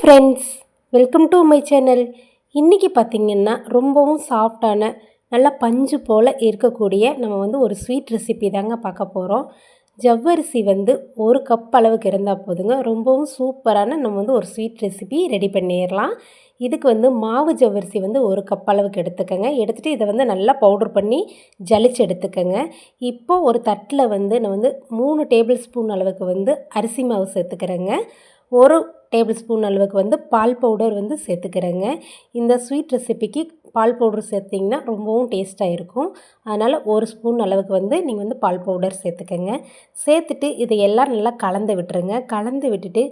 Friends welcome to my channel இன்றைக்கி பார்த்திங்கன்னா ரொம்பவும் சாஃப்டான நல்லா பஞ்சு போல் இருக்கக்கூடிய நம்ம வந்து ஒரு ஸ்வீட் ரெசிபி தாங்க பார்க்க போகிறோம் ஜவ்வரிசி வந்து ஒரு கப் அளவுக்கு இருந்தால் போதுங்க. ரொம்பவும் சூப்பரான நம்ம வந்து ஒரு ஸ்வீட் ரெசிபி ரெடி பண்ணிடலாம். இதுக்கு வந்து மாவு ஜவ்வரிசி வந்து ஒரு கப் அளவுக்கு எடுத்துக்கோங்க. எடுத்துகிட்டு இதை வந்து நல்லா பவுடர் பண்ணி ஜலிச்சு எடுத்துக்கோங்க. இப்போது ஒரு தட்டில் வந்து நான் வந்து மூணு டேபிள் ஸ்பூன் அளவுக்கு வந்து அரிசி மாவு சேர்த்துக்கிறேங்க. ஒரு டேபிள் ஸ்பூன் அளவுக்கு வந்து பால் பவுடர் வந்து சேர்த்துக்கிறேங்க. இந்த ஸ்வீட் ரெசிபிக்கு பால் பவுடர் சேர்த்திங்கன்னா ரொம்பவும் டேஸ்ட்டாக இருக்கும். அதனால் ஒரு ஸ்பூன் அளவுக்கு வந்து நீங்கள் வந்து பால் பவுடர் சேர்த்துக்கோங்க. சேர்த்துட்டு இதையெல்லாம் நல்லா கலந்து விட்டுருங்க. கலந்து விட்டுட்டு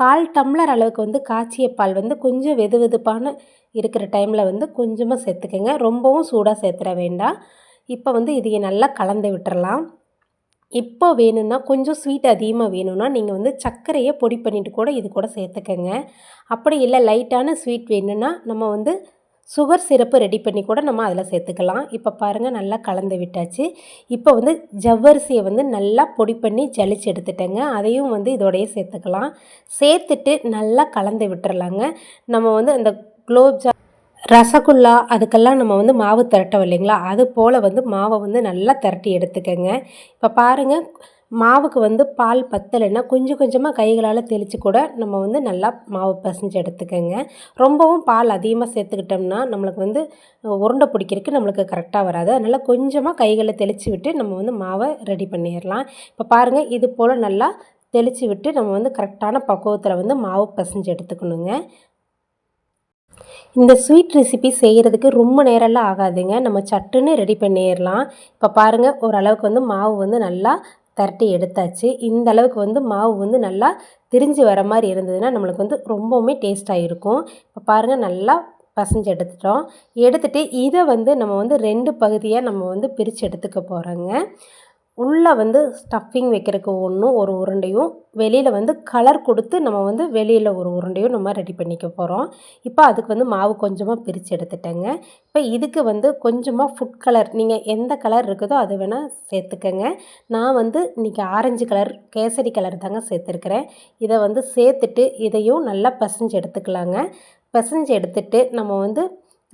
கால் டம்ளர் அளவுக்கு வந்து காய்ச்சிய பால் வந்து கொஞ்சம் வெது வெதுப்பான இருக்கிற டைமில் வந்து கொஞ்சமாக சேர்த்துக்கோங்க. ரொம்பவும் சூடாக சேர்த்துட வேண்டாம். இப்போ வந்து இதையை நல்லா கலந்து விட்டுறலாம். இப்போ வேணும்னா கொஞ்சம் ஸ்வீட் அதிகமாக வேணும்னா நீங்கள் வந்து சர்க்கரையை பொடி பண்ணிவிட்டு கூட இது கூட சேர்த்துக்கங்க. அப்படி இல்லை லைட்டான ஸ்வீட் வேணும்னா நம்ம வந்து சுகர் சிரப்பு ரெடி பண்ணி கூட நம்ம அதில் சேர்த்துக்கலாம். இப்போ பாருங்கள் நல்லா கலந்து விட்டாச்சு. இப்போ வந்து ஜவ்வரிசியை வந்து நல்லா பொடி பண்ணி ஜலிச்சு எடுத்துட்டேங்க. அதையும் வந்து இதோடையே சேர்த்துக்கலாம். சேர்த்துட்டு நல்லா கலந்து விட்டுறலாங்க. நம்ம வந்து அந்த குலோப்ஜா ரசகுல்லா அதுக்கெல்லாம் நம்ம வந்து மாவு திரட்டோம் இல்லைங்களா? அது போல் வந்து மாவை வந்து நல்லா திரட்டி எடுத்துக்கோங்க. இப்போ பாருங்கள் மாவுக்கு வந்து பால் பத்தலைன்னா கொஞ்சம் கொஞ்சமாக கைகளால் தெளித்து கூட நம்ம வந்து நல்லா மாவு பசைஞ்சு எடுத்துக்கோங்க. ரொம்பவும் பால் அதிகமாக சேர்த்துக்கிட்டோம்னா நம்மளுக்கு வந்து உருண்டை பிடிக்கிறதுக்கு நம்மளுக்கு கரெக்டாக வராது. அதனால் கொஞ்சமாக கைகளை தெளித்து விட்டு நம்ம வந்து மாவை ரெடி பண்ணிடலாம். இப்போ பாருங்கள் இது போல் நல்லா தெளித்து விட்டு நம்ம வந்து கரெக்டான பக்குவத்தில் வந்து மாவு பசைஞ்சு எடுத்துக்கணுங்க. இந்த ஸ்வீட் ரெசிபி செய்கிறதுக்கு ரொம்ப நேரம்லாம் ஆகாதுங்க. நம்ம சட்டுன்னு ரெடி பண்ணிடலாம். இப்போ பாருங்கள் ஓரளவுக்கு வந்து மாவு வந்து நல்லா தரட்டி எடுத்தாச்சு. இந்த அளவுக்கு வந்து மாவு வந்து நல்லா திரிஞ்சு வர மாதிரி இருந்ததுன்னா நம்மளுக்கு வந்து ரொம்பவுமே டேஸ்ட்டாக இருக்கும். இப்போ பாருங்கள் நல்லா பசஞ்சு எடுத்துட்டோம். எடுத்துகிட்டு இதை வந்து நம்ம வந்து ரெண்டு பகுதியாக நம்ம வந்து பிரித்து எடுத்துக்க போகிறோங்க உள்ளே வந்து ஸ்டஃபிங் வைக்கிறதுக்கு ஒன்றும் ஒரு உருண்டையும் வெளியில் வந்து கலர் கொடுத்து நம்ம வந்து வெளியில் ஒரு உருண்டையும் நம்ம ரெடி பண்ணிக்க போகிறோம் இப்போ அதுக்கு வந்து மாவு கொஞ்சமாக பிரித்து எடுத்துட்டேங்க. இப்போ இதுக்கு வந்து கொஞ்சமாக ஃபுட் கலர் நீங்கள் எந்த கலர் இருக்குதோ அது வேணால் சேர்த்துக்கங்க. நான் வந்து இன்றைக்கி ஆரஞ்சு கலர் கேசரி கலர் தாங்க சேர்த்துருக்குறேன். இதை வந்து சேர்த்துட்டு இதையும் நல்லா பசைஞ்சு எடுத்துக்கலாங்க. பசஞ்சு எடுத்துட்டு நம்ம வந்து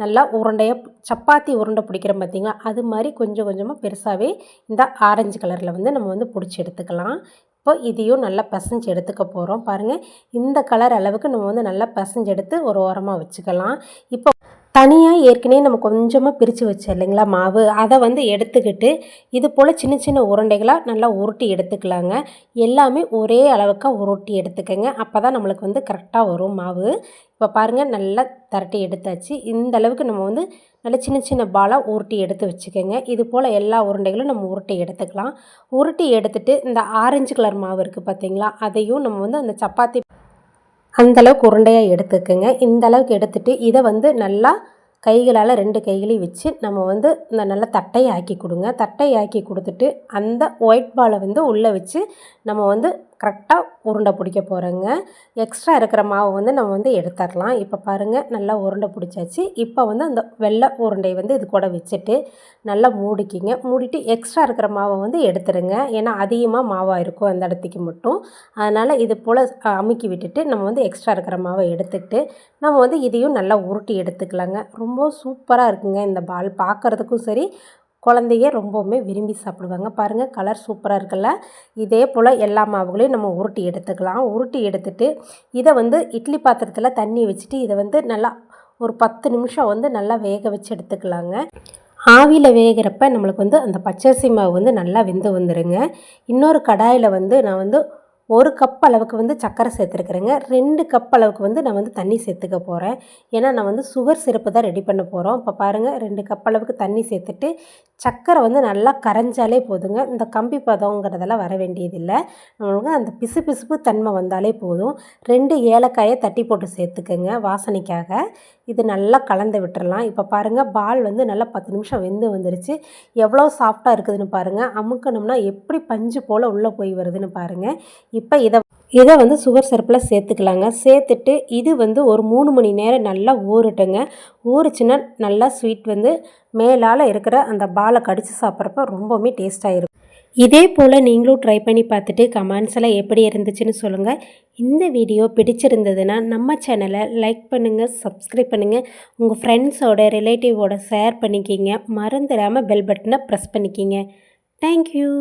நல்லா உருண்டையாக சப்பாத்தி உருண்டை பிடிக்கிறோம் பார்த்திங்களா? அது மாதிரி கொஞ்சம் கொஞ்சமாக பெருசாகவே இந்த ஆரஞ்சு கலரில் வந்து நம்ம வந்து பிடிச்சி எடுத்துக்கலாம். இப்போ இதையும் நல்லா பசஞ்சு எடுத்துக்க போகிறோம் பாருங்கள் இந்த கலர் அளவுக்கு நம்ம வந்து நல்லா பசஞ்சு எடுத்து ஒரு ஓரமாக வச்சுக்கலாம். இப்போ தனியாக ஏற்கனவே நம்ம கொஞ்சமாக பிரித்து வச்சோம் இல்லைங்களா மாவு. அதை வந்து எடுத்துக்கிட்டு இது போல் சின்ன சின்ன உருண்டைகளாக நல்லா உருட்டி எடுத்துக்கலாங்க. எல்லாமே ஒரே அளவுக்காக உருட்டி எடுத்துக்கோங்க. அப்போ தான் நம்மளுக்கு வந்து கரெக்டாக வரும் மாவு. இப்போ பாருங்கள் நல்லா திரட்டி எடுத்தாச்சு. இந்த அளவுக்கு நம்ம வந்து நல்லா சின்ன சின்ன பாலாக உருட்டி எடுத்து வச்சுக்கோங்க. இது போல் எல்லா உருண்டைகளும் நம்ம உருட்டி எடுத்துக்கலாம். உருட்டி எடுத்துகிட்டு இந்த ஆரஞ்சு கலர் மாவு இருக்குது பார்த்தீங்களா அதையும் நம்ம வந்து அந்த சப்பாத்தி அந்தளவுக்கு உருண்டையாக எடுத்துக்கோங்க. இந்த அளவுக்கு எடுத்துகிட்டு இதை வந்து நல்லா கைகளால் ரெண்டு கைகளையும் வச்சு நம்ம வந்து இந்த நல்லா தட்டையை ஆக்கி கொடுங்க. தட்டையை ஆக்கி கொடுத்துட்டு அந்த ஒயிட் பாலை வந்து உள்ளே வச்சு நம்ம வந்து கரெக்டாக உருண்டை பிடிக்க போகிறேங்க எக்ஸ்ட்ரா இருக்கிற மாவு வந்து நம்ம வந்து எடுத்துடலாம் இப்போ பாருங்கள் நல்லா உருண்டை பிடிச்சாச்சு. இப்போ வந்து அந்த வெள்ளை உருண்டை வந்து இது கூட வச்சுட்டு நல்லா மூடிக்கிங்க. மூடிட்டு எக்ஸ்ட்ரா இருக்கிற மாவை வந்து எடுத்துருங்க. ஏன்னா அதிகமாக மாவாக இருக்கும் அந்த இடத்துக்கு மட்டும். அதனால் இது போல் அமுக்கி விட்டுட்டு நம்ம வந்து எக்ஸ்ட்ரா இருக்கிற மாவை எடுத்துக்கிட்டு நம்ம வந்து இதையும் நல்லா உருட்டி எடுத்துக்கலாங்க. ரொம்ப சூப்பராக இருக்குங்க இந்த பால். பார்க்குறதுக்கும் சரி குழந்தைய ரொம்பவுமே விரும்பி சாப்பிடுவாங்க. பாருங்கள் கலர் சூப்பராக இருக்குல்ல? இதே போல் எல்லா மாவுகளையும் நம்ம உருட்டி எடுத்துக்கலாம். உருட்டி எடுத்துட்டு இதை வந்து இட்லி பாத்திரத்தில் தண்ணி வச்சுட்டு இதை வந்து நல்லா ஒரு பத்து நிமிஷம் வந்து நல்லா வேக வச்சு எடுத்துக்கலாங்க. ஆவியில் வேகிறப்ப நம்மளுக்கு வந்து அந்த பச்சரிசி மாவு வந்து நல்லா வெந்து வந்துடுங்க இன்னொரு கடாயில் வந்து நான் வந்து ஒரு கப் அளவுக்கு வந்து சர்க்கரை சேர்த்துருக்குறேங்க. ரெண்டு கப் அளவுக்கு வந்து நான் வந்து தண்ணி சேர்த்துக்க போகிறேன் ஏன்னா நான் வந்து சுகர் சிறப்பு தான் ரெடி பண்ண போகிறோம் இப்போ பாருங்கள் ரெண்டு கப் அளவுக்கு தண்ணி சேர்த்துட்டு சர்க்கரை வந்து நல்லா கரைஞ்சாலே போதுங்க. இந்த கம்பி பதங்கிறதெல்லாம் வர வேண்டியதில்லை. நம்மளுக்கு அந்த பிசு பிசுப்பு தன்மை வந்தாலே போதும். ரெண்டு ஏலக்காயை தட்டி போட்டு சேர்த்துக்கோங்க வாசனைக்காக. இது நல்லா கலந்து விட்டுறலாம். இப்போ பாருங்கள் பால் வந்து நல்லா பத்து நிமிஷம் வெந்து வந்துருச்சு. எவ்வளோ சாஃப்டாக இருக்குதுன்னு பாருங்கள் அமுக்கணும்னா எப்படி பஞ்சு போல் உள்ளே போய் வருதுன்னு பாருங்கள் இப்போ இதை இதை வந்து சுகர் சிரப்பில் சேர்த்துக்கலாங்க. சேர்த்துட்டு இது வந்து ஒரு மூணு மணி நேரம் நல்லா ஊறட்டுங்க. ஊறிச்சுன்னா நல்லா ஸ்வீட் வந்து மேலால் இருக்கிற அந்த பாலை கடித்து சாப்பிட்றப்ப ரொம்பவுமே டேஸ்ட்டாக இருக்கும். இதே போல் நீங்களும் ட்ரை பண்ணி பார்த்துட்டு கமெண்ட்ஸ் எல்லாம் எப்படி இருந்துச்சுன்னு சொல்லுங்கள் இந்த வீடியோ பிடிச்சிருந்ததுன்னா நம்ம சேனலை லைக் பண்ணுங்கள் சப்ஸ்கிரைப் பண்ணுங்கள் உங்கள் ஃப்ரெண்ட்ஸோட ரிலேட்டிவோட ஷேர் பண்ணிக்கிங்க. மறந்துடாமல் பெல் பட்டனை ப்ரெஸ் பண்ணிக்கிங்க. தேங்க்யூ